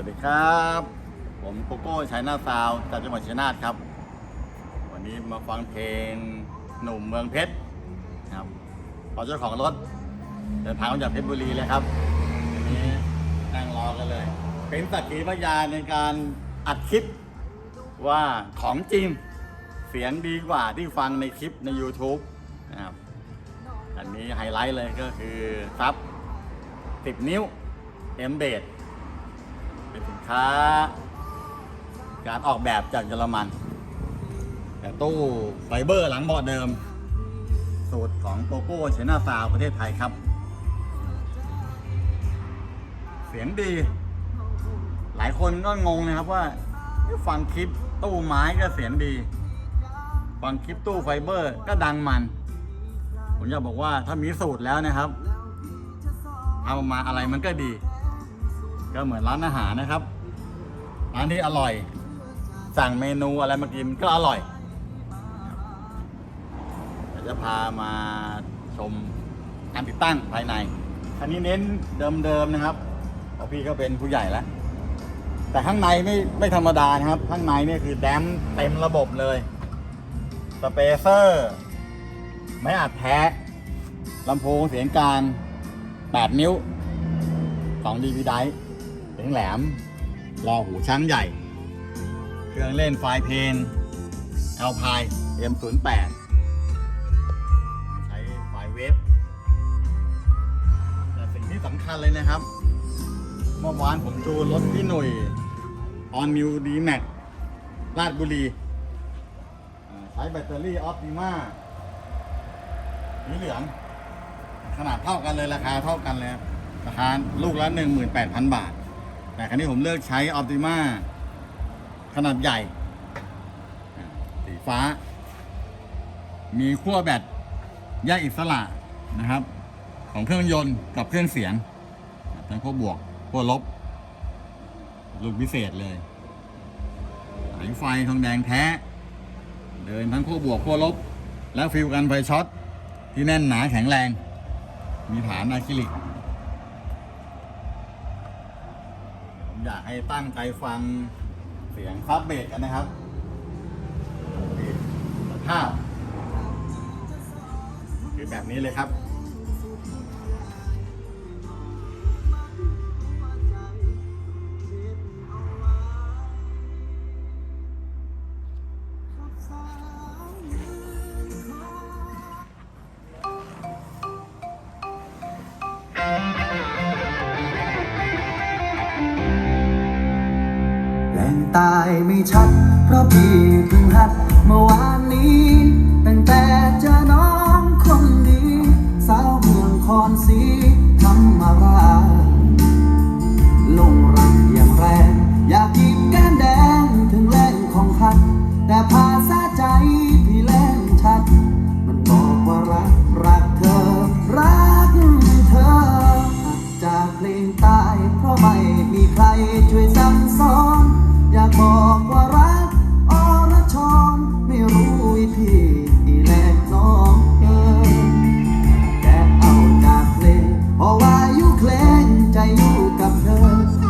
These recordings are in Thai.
วัสดีครับ ผมโกโก้ชัยนาซาวจากจังหวัดชัยนาทครับ วันนี้มาฟังเพลงหนุ่มเมืองเพชรนะครับขอเจ้าของรถเดินทางมาจากเพชรบุรีเลยครับวันนี้นั่งรอกันเลย เป็นสักขีพยานในการอัดคลิปว่าของจริงเสียงดีกว่าที่ฟังในคลิปใน YouTube นะครับอันนี้ไฮไลท์เลยก็คือซับ 10 นิ้ว m b a d เป็นสินค้า การออกแบบจากเยอรมัน แต่ตู้ไฟเบอร์หลังเบาะเดิม สูตรของโกโก้เชนาซาวประเทศไทยครับ เสียงดี หลายคนก็งงนะครับว่า ฟังคลิปตู้ไม้ก็เสียงดี ฟังคลิปตู้ไฟเบอร์ก็ดังมัน ผมอยากบอกว่าถ้ามีสูตรแล้วนะครับทำออกมาอะไรมันก็ดี ก็เหมือนร้านอาหารนะครับ ร้านที่อร่อย สั่งเมนูอะไรมากินก็อร่อยจะพามาชมการติดตั้งภายใน อันนี้เน้นเดิมๆนะครับเพราะพี่ก็เป็นผู้ใหญ่แล้ว แต่ข้างในไม่ไม่ธรรมดานะครับ ข้างในเนี่ยคือแดมเต็มระบบเลย สเปเซอร์ ไม่อัดแท้ลำโพงเสียงกลาง 8 นิ้วของดีวีได เสียงแหลมรอหูช้างใหญ่ เครื่องเล่นไฟล์เพลง l p i M08 ใช้ไฟเวฟแต่สิ่งที่สำคัญเลยนะครับ เมื่อวานผมจูรถพี่หนุ่ย On New D Max ลาดบุรีใช้แบตเตอรี่ออ t ติมาสีเหลือง ขนาดเท่ากันเลยราคาเท่ากันเลยครับราคาลูกละ 18,000 บาท แต่ครั้นี้ผมเลือกใช้ออ t ติมาขนาดใหญ่สีฟ้า มีขั้วแบตแยกอิสระนะครับ ของเครื่องยนต์กับเครื่องเสียงทั้งขั้วบวกขั้วลบรุ่นพิเศษเลยสายไฟทองแดงแท้ เดินทั้งขั้วบวกขั้วลบ แล้วฟิลกันไฟช็อตที่แน่นหนาแข็งแรง มีฐานอะคริลิก ผม อยากให้ตั้งใจฟังเสียงซับเบสกันนะครับภาพคือแบบนี้เลยครับ ตายไม่ชัด เพราะพี่เพิ่งหัดเมื่อวาน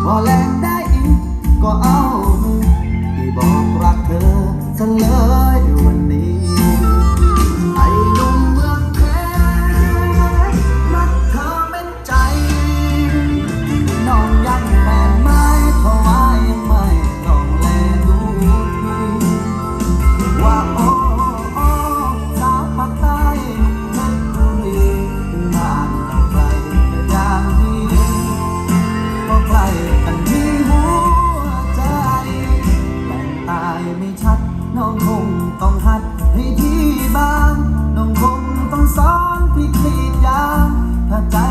อพอแรงได้อีกก็เอาที่บอกรักเธอซะเลย Natal.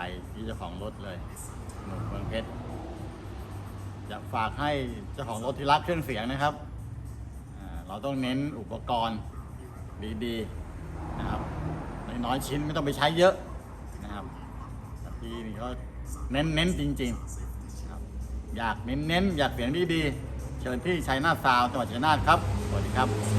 ใจที่เจ้าของรถเลยหนุ่มเมืองเพชรจะฝากให้เจ้าของรถที่รักเครื่องเสียงนะครับ เราต้องเน้นอุปกรณ์ดีๆนะครับน้อยชิ้นไม่ต้องไปใช้เยอะนะครับพี่นี่ก็เน้นเน้นจริงๆครับอยากเน้นเน้นอยากเสียงดีๆเชิญที่ชัยนาทซาวจังหวัดชัยนาทครับ สวัสดีครับ